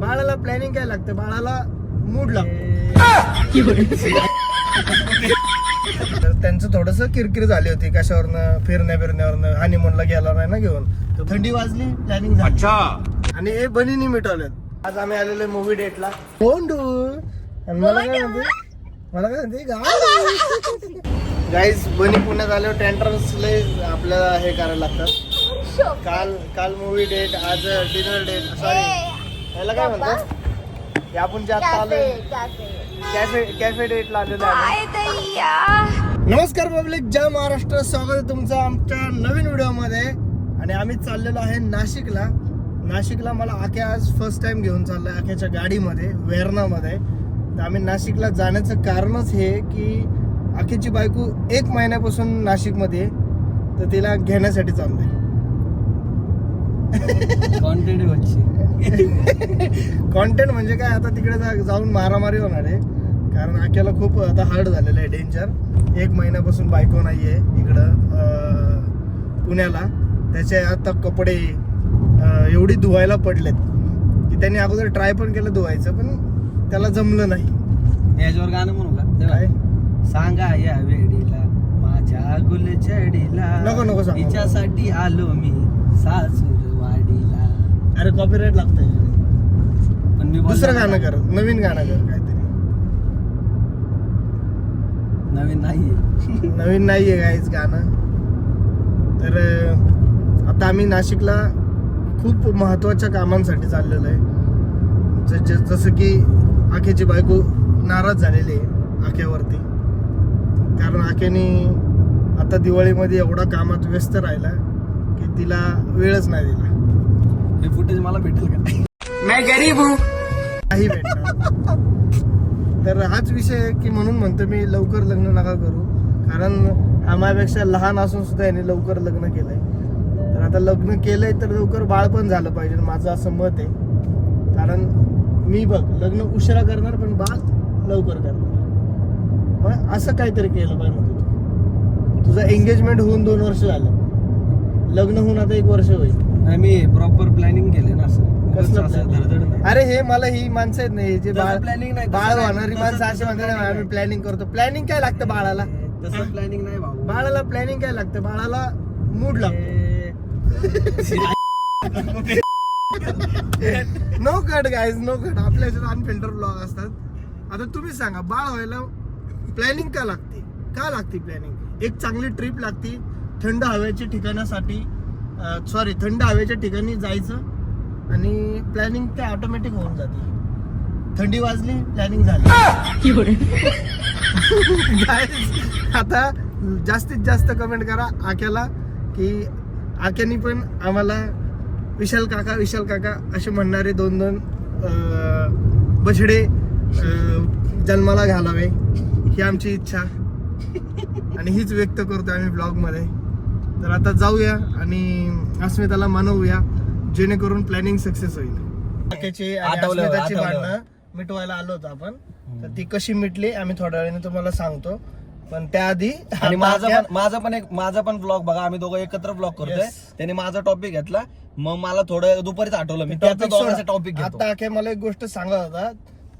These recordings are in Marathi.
बाळाला प्लॅनिंग काय लागतं? बाळाला मूड लागतो. तर त्यांचं थोडस किरकिर झाली होती. कशावरनं? फिरण्या फिरण्यावरनं हनीमूनला गेला नाही ना घेऊन? थंडी वाजली प्लॅनिंग झाली. आणि हे बनीनी मिटवलेत. आज आम्ही आलेलो मूवी डेटला कोंडू आणि मला काय म्हणते? मला काय म्हणते? गाईज बनी पुण्यात आल्यावर टेंटर्स लय आपल्याला हे करायला लागतात. काल काल मूवी डेट आज डिनर डेट सॉरी याला काय म्हणतात हे आपण जे आता आलोय. कॅफे कॅफे डेटला आलेलो आहे. नमस्कार पब्लिक जय महाराष्ट्र. स्वागत आहे तुमचं आमच्या नवीन व्हिडिओमध्ये. आणि आम्ही चाललेलो आहे नाशिकला. नाशिकला मला आख्या आज फर्स्ट टाइम घेऊन चाललोय आख्याच्या गाडीमध्ये वेरणामध्ये तर आम्ही नाशिकला जाण्याचं कारणच हे की आखेची बायको एक महिन्यापासून नाशिकमध्ये आहे. तर तिला घेण्यासाठी चाललोय. कॉन्टेंट कॉन्टेंट म्हणजे काय? आता तिकडे जाऊन मारामारी होणार आहे. कारण आख्याला खूप आता हार्ड झालेलं आहे डेंजर एक महिन्यापासून बायको नाही आहे इकडं पुण्याला. त्याचे आता कपडे एवढी धुवायला पडलेत की त्यांनी अगोदर ट्राय पण केलं धुवायचं पण त्याला जमलं नाही. याच्यावर गाणं म्हणू का? काय? सांगा या वेडीला माझ्या गुलचडीला नको, नको सांगू. तिच्यासाठी आलो मी. अरे कॉपीराईट लागतंय. पण मी दुसरं गाणं कर नवीन गाणं कर काहीतरी. नवीन नाहीये. नवीन नाही आहे काहीच गाणं. तर अं, आता आम्ही नाशिकला खूप महत्त्वाच्या कामांसाठी चाललेलो आहे. ज- ज- जसं की आखेची बायको नाराज झालेली आहे आख्यावरती. कारण आखेने आता दिवाळीमध्ये एवढा कामात व्यस्त राहिला की तिला वेळच नाही दिला. हे फुटेज मला भेटेल का? काही भेटणार. तर हाच विषय आहे की म्हणून म्हणतो मी लवकर लग्न नका करू. कारण आम्हापेक्षा लहान असून सुद्धा याने लवकर लग्न केलंय. तर आता लग्न केलंय तर लवकर बाळ पण झालं पाहिजे माझं असं मत आहे. कारण मी बघ लग्न उशिरा करणार पण बाळ लवकर करणार. मग असं काहीतरी केलं पाहिजे म्हणतो तू. तुझं एंगेजमेंट होऊन दोन वर्ष झालं. लग्न होऊन आता एक वर्ष होईल. नाही मी प्रॉपर प्लॅनिंग केले ना असं. कसलं असं planning? धडधड नाही. अरे हे मला ही माणसं आहेत नाही जे बाळ प्लॅनिंग नाही बाळ नाही, होणारी तसं माणसं अशी म्हणतात planning आम्ही नाही. प्लॅनिंग करतो. प्लॅनिंग काय लागतं बाळाला? तसं प्लॅनिंग नाही भाऊ. बाळाला प्लॅनिंग काय लागतं? बाळाला मूड लागतो. No cut guys no cut आपल्या ह्याच्यात अनफिल्टर ब्लॉग असतात. आता तुम्ही सांगा बाळ व्हायला प्लॅनिंग का लागते? का लागते प्लॅनिंग एक चांगली ट्रिप लागते थंड हवेच्या ठिकाणासाठी सॉरी थंड हवेच्या ठिकाणी जायचं आणि प्लॅनिंग ते ऑटोमॅटिक होऊन जाते. थंडी वाजली प्लॅनिंग झाली. आता जास्तीत जास्त कमेंट करा आक्याला की आक्यानी पण आम्हाला विशाल काका विशाल काका असे म्हणणारे दोन दोन बछडे जन्माला घालावे ही आमची इच्छा. आणि हीच व्यक्त करतो आम्ही ब्लॉगमध्ये. तर आता जाऊया आणि अस्मिताला मनवूया जेणेकरून प्लॅनिंग सक्सेस होईल. अस्मिताची. भांडणं मिटवायला आलो होतो आपण. तर ती कशी मिटली आम्ही थोड्या वेळाने तुम्हाला सांगतो. पण त्याआधी आणि माझा माझा पण एक माझा पण ब्लॉग बघा आम्ही दोघं एकत्र ब्लॉग करतोय. त्याने माझा टॉपिक घेतला. मग मला थोडं दुपारीच आठवलं. मी त्याचा. टॉपिक घेतो. आता आख्या मला एक गोष्ट सांगत होता.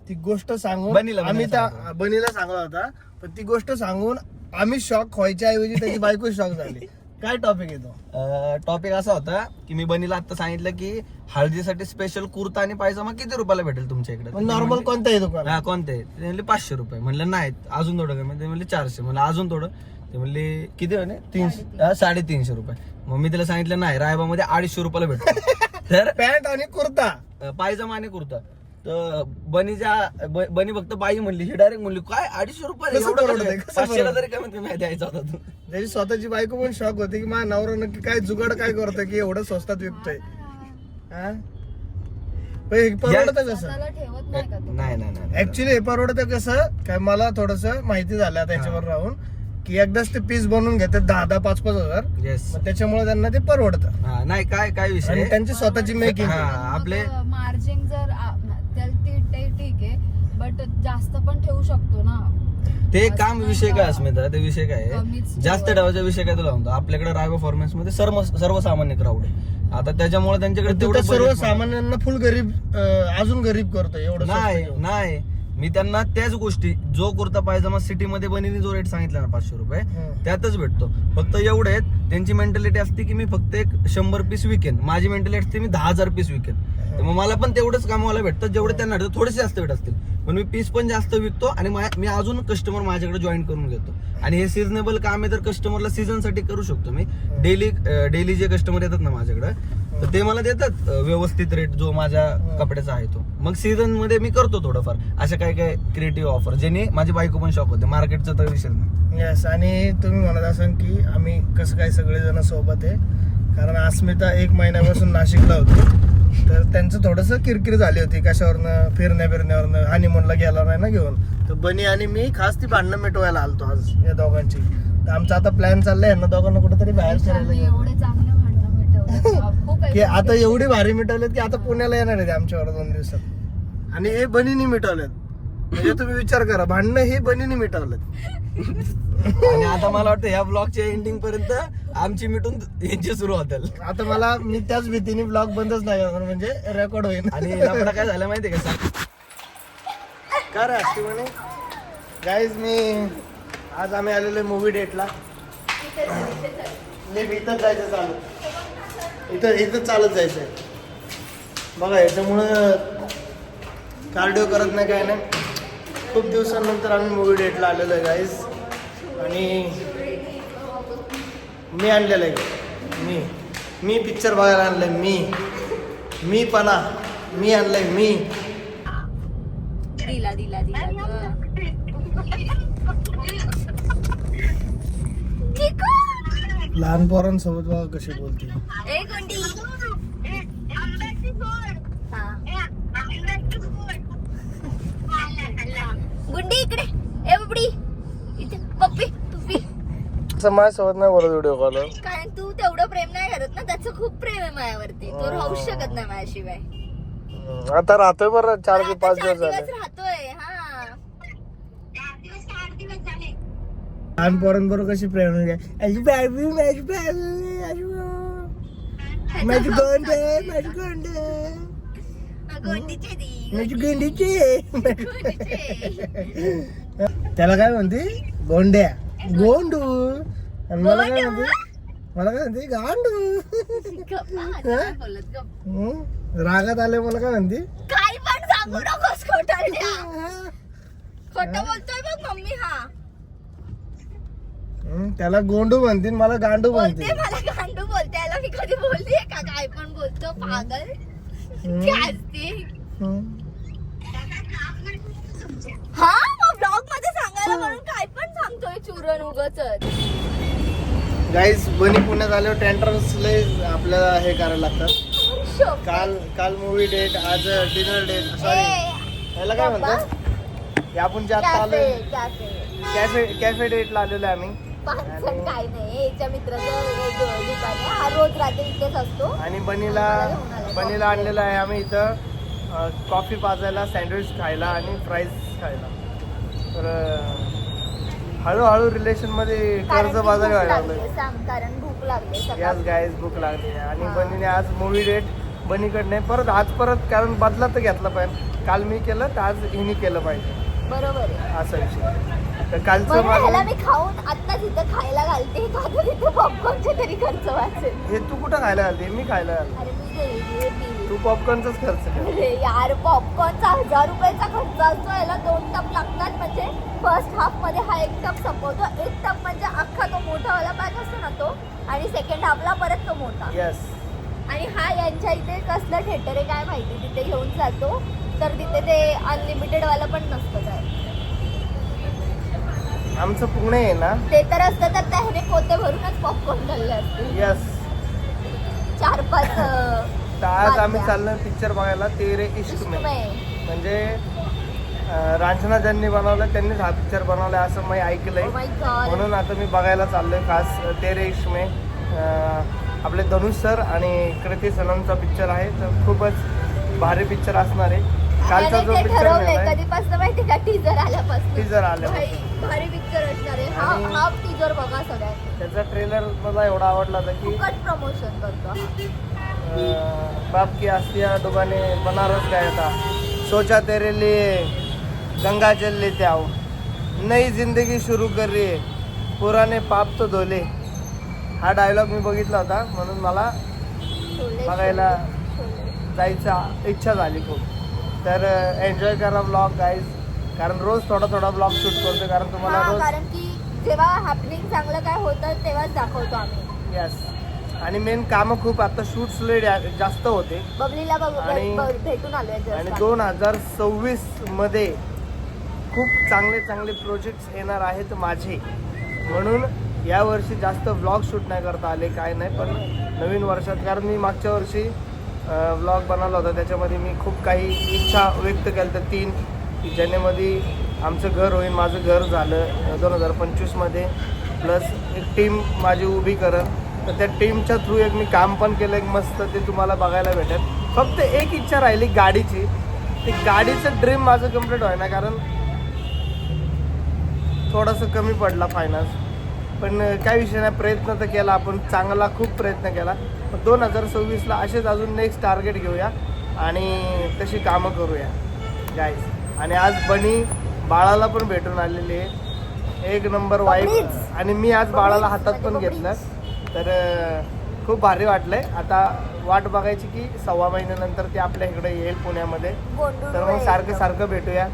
ती गोष्ट सांगून बनीला- आम्ही बनीला त्या बनीला सांगत होता. पण ती गोष्ट सांगून आम्ही शॉक व्हायच्या ऐवजी त्याची बायको शॉक झाली. काय टॉपिक येतो टॉपिक असा होता की मी बनीला आता सांगितलं की हळदीसाठी स्पेशल कुर्ता आणि पायजामा किती रुपयाला भेटेल तुमच्या इकडे? नॉर्मल कोणताही दुकान हा कोणते ते म्हणले पाचशे रुपये. म्हणलं नाही अजून थोडं कमी. ते म्हणले चारशे. म्हणलं अजून थोडं. ते म्हणले किती म्हणे? तीनशे. हा, साडेतीनशे रुपये. मग मी तिला सांगितलं नाही रायबामध्ये अडीचशे रुपयाला भेटतो तर पॅन्ट आणि कुर्ता. पायजामा आणि कुर्ता. तर बनीच्या ब- बनी फक्त बाई म्हणली ही डायरेक्ट म्हणली काय? अडीचशे रुपये कसं एवढं परवडतंय? कसं? कसं पाचशेला परवडतंय? तरी कमीत कमी द्यायचा होता तू. त्याची स्वतःची बायको पण शॉक होती की माझा नवरा नक्की काय जुगाड काय करतोय की एवढं स्वस्तात विकतोय? हा? पण हे परवडतं कसं? स्वतःला ठेवत नाही का तू? नाही नाही नाही ऍक्च्युली हे परवडतं कसं? काय मला थोडस माहिती झालं त्याच्यावर राहून की एकदाच ते पीस बनवून घेतात दहा दहा पाच पाच हजार. येस मग त्याच्यामुळे त्यांना ते परवडतं. हा नाही काय काय विषय? आणि? त्यांची स्वतःची मेकिंग हा, आपले मार्जिन जर आ- त्याला ते ते ठीक आहे बट जास्त पण ठेवू शकतो ना ते काम विषय का? काय अस्मिता ते विषय काय जास्त ठेवायचं. ठेवायचा विषय काय तुला म्हणतो आपल्याकडे राय परफॉर्मन्समध्ये सर्व सर्वसामान्य क्राऊड आहे आता त्याच्यामुळे त्यांच्याकडे तेवढं तिथं सर्व budget नाही. सामान्यांना फुल गरीब अजून गरीब करतो एवढं नाही. नाही मी त्यांना त्याच गोष्टी जो कुर्ता पायजामा सिटी मध्ये बनीने जो रेट सांगितला ना पाचशे रुपये. त्यातच भेटतो. फक्त एवढे आहेत त्यांची मेंटॅलिटी असते की मी फक्त एक शंभर पीस विकेन माझी मेंटॅलिटी असते मी दहा हजार पीस विकेन तर मग मला पण तेवढंच कामाला भेटतं जेवढे त्यांना भेटतं थोडेसे जास्त भेट असतील. पण मी पीस पण जास्त विकतो आणि मा- अजून कस्टमर माझ्याकडे जॉईन करून घेतो. आणि हे सिजनेबल काम आहे तर कस्टमरला सीझनसाठी करू शकतो मी. डेली डेली जे कस्टमर येतात ना माझ्याकडे तर ते मला देतात अं, व्यवस्थित रेट जो माझ्या कपड्याचा आहे तो. मग सीझनमध्ये मी करतो थोडंफार. अशा काही काही क्रिएटिव्ह ऑफर ज्याने माझी बायको पण शॉक होते. मार्केटचा तर विषय नाही. येस आणि तुम्ही म्हणत असाल की आम्ही कसं काय सगळेजण सोबत आहे. कारण अस्मिता एक महिन्यापासून नाशिकला होती. तर त्यांचं थोडंसं किरकिर झाली होती. कशावरनं? फिरण्या फिरण्यावरनं हानिमूनला गेला नाही ना घेऊन. तर बनी आणि मी खास ती भांडणं मिटवायला आलतो आज या दोघांची. तर आमचा आता प्लॅन चाललाय. यांना दोघांना कुठेतरी बाहेर फिरायला आम्ही घेऊन. एवढे चांगले भांडणं मिटवले. खूप की आता एवढी भारी मिटवलेत की आता पुण्याला येणार आहे आमच्यावर दोन दिवसात. आणि हे बनीनी मिटवलेत. म्हणजे तुम्ही विचार करा भांडणं हे बनीनी मिटवलेत. आणि आता मला वाटतं ह्या ब्लॉगच्या एंडिंग पर्यंत आमची मिटून यांची सुरू होतील. आता मला मी त्याच भीतीने ब्लॉग बंदच नाही करणार म्हणजे रेकॉर्ड होईल आणि लफडा काय झालं माहितीये का? सांग? का रे असते म्हणे? गाईज मी आज आम्ही आलेलो मूवी डेटला जायचं चालू. इथं इथं चालत जायचं आहे बघा याच्यामुळं कार्डिओ करत नाही काय नाही. खूप दिवसांनंतर आम्ही मूवी डेटला आलेलो आहे गाईज आणि मी आणलेलं आहे. मी मी पिक्चर बघायला आणलंय मी. मी पणा मी आणलंय मी. दिला दिला दिला. लहान पोरांसोबत बघा कशी बोलते. ए गुंडी. हा. गुंडी इकडे. ए बबडी. इथे पप्पी पप्पी असं माझ्यासोबत नाही बोलत व्हिडिओ कॉल कारण तू तेवढं प्रेम नाही करत ना त्याचं खूप प्रेम आहे माझ्यावरती. तो राहूच शकत नाही माझ्याशिवाय. आता राहतोय बरं चार ते पाच दिवस झाले राहतोय हा लहान पोरांबरोबर कशी प्रेम अशी बाबी माझी बाबी. माझी गोंड माझी गोंड. माझी गोंडीची. त्याला काय म्हणते? गोंड्या. गोंडू. आणि मला काय म्हणते? मला काय म्हणते? गांडू? रागात आले मला काय म्हणते? काही पण सांगू नकोस खोटारड्या खोटं बोलतोय बघ मम्मी हा. त्याला गोंडू म्हणते आणि मला गांडू बोलते म्हणते मला गांडू बोलते. याला मी कधी बोललीये का? काय पण बोलतो पागल. असते हं? हा मग ब्लॉगमध्ये सांगायला म्हणून काय पण सांगतोय चुरण उगच गाईज बनी पुण्यात आल्यावर टेंटर्स लय आपल्याला हे करायला लागतात. काल काल मूवी डेट आज डिनर डेट सॉरी याला काय म्हणतात? हे आपण जे आता आलोय. कॅफे कॅफे डेटला आलेलो आहे आम्ही. काय नाही. याच्या मित्राचं दुकान आहे हा रोज रात्री इथेच असतो. आणि बनीला बनीला आणलेलं आहे. आम्ही इथं कॉफी पाजायला सँडविच खायला आणि फ्राईज खायला. तर हळूहळू रिलेशनमध्ये कर्ज बाजारी व्हायला लागली, कारण भूक लागली सकाळी गायस भूक लागली. आणि. बनीने आज मूवी डेट बनीकडने परत आज परत कारण बदला तर घेतला पाहिजे. काल मी केलं तर आज हिने केलं पाहिजे. बरोबर असा विषय. तर कालचं बरं माझं मी खाऊन आत्ताच इथं खायला घालते. तर तिथे पॉपकॉर्नचे तरी खर्च वाचेल. हे तू कुठं खायला घालते? मी खायला घालते. अरे मी गेली ती. तू पॉपकॉर्नचाच खर्च कर. अरे यार पॉपकॉर्नचा हजार रुपयाचा खर्च असतो. याला दोन टप लागतात म्हणजे फर्स्ट हाफमध्ये हा एक टप संपवतो. एक टप म्हणजे अख्खा तो मोठावाला पॅक असतो ना तो. आणि सेकंड हाफला परत तो मोठा. येस आणि हा यांच्या इथे कसलं थिएटर आहे काय माहिती? तिथे घेऊन जातो. तर तिथे ते अनलिमिटेड वाला पण नसतं काय आमचं पुणे आहे ना? ते तर असतं तर त्याने पोते भरूनच पॉपकॉर्न खाल्ले असते येस चार पाच तर आज आम्ही. चाललोय पिक्चर बघायला तेरे इश्क में. म्हणजे अं, रांझना ज्यांनी बनवलं त्यांनीच हा पिक्चर बनवला असं मी ऐकलंय. Oh. म्हणून आता मी बघायला चाललोय खास तेरे इश्क में. आपले धनुष सर आणि कृती सनमचा पिक्चर आहे तर खूपच भारी पिक्चर असणार आहे. कालचा जो पिक्चर कधीपासून माहिती का? टीजर आल्यापासून. टीजर आल्या भारी पिक्चर असणार आहे. हा हा टीजर बघा सगळ्यात त्याचा ट्रेलर मला एवढा आवडला होता की फुकट प्रमोशन करतो. बाप की अस्थियां डुबाने बनारस गया था. सोचा तेरे लिए गंगा जल लेते आओ. नई जिंदगी शुरू कर रही है. पुराने पाप तो धोले. हा डायलॉग मी बघितला होता म्हणून मला बघायला. जायचा इच्छा झाली खूप. तर एन्जॉय करा ब्लॉग गाईज कारण रोज थोडा थोडा ब्लॉग शूट करतो कारण तुम्हाला हा रोज कारण की जेव्हा हॅपनिंग चांगलं काय होतं तेव्हाच दाखवतो आम्ही. यस आणि मेन कामं खूप आता शूट्स लेट जास्त होते. बबलीला बघ- आणि- ब- भेटून आलोय आणि दोन हजार सव्वीसमध्ये खूप चांगले चांगले प्रोजेक्ट्स येणार आहेत माझे. म्हणून या वर्षी जास्त व्लॉग शूट नाही करता आले काय नाही पण नवीन वर्षात कारण मी मागच्या वर्षी व्लॉग बनवला होता. त्याच्यामध्ये मी खूप काही इच्छा व्यक्त केल्या तर तीन की जेणेमध्ये आमचं घर होईल माझं घर झालं दोन हजार पंचवीसमध्ये प्लस एक टीम माझी उभी करत तर त्या टीमच्या थ्रू एक मी काम पण केलं. एक मस्त ते तुम्हाला बघायला भेटेल. फक्त एक इच्छा राहिली गाडीची. ती गाडीचं ड्रीम माझं कंप्लीट व्हायना कारण थोडंसं कमी पडला फायनान्स पण काय विषय नाही प्रयत्न तर केला आपण चांगला खूप प्रयत्न केला. पण दोन हजार सव्वीसला असेच अजून नेक्स्ट टार्गेट घेऊया आणि तशी कामं करूया. गाईज आणि आज बनी बाळाला पण भेटून आलेली आहे. एक नंबर वाईफ. आणि मी आज बाळाला हातात पण घेतलं. तर खूप भारी वाटलंय. आता वाट बघायची की सव्वा महिन्यानंतर ते आपल्या इकडे येईल पुण्यामध्ये. तर मग सारखं. सारखं भेटूया.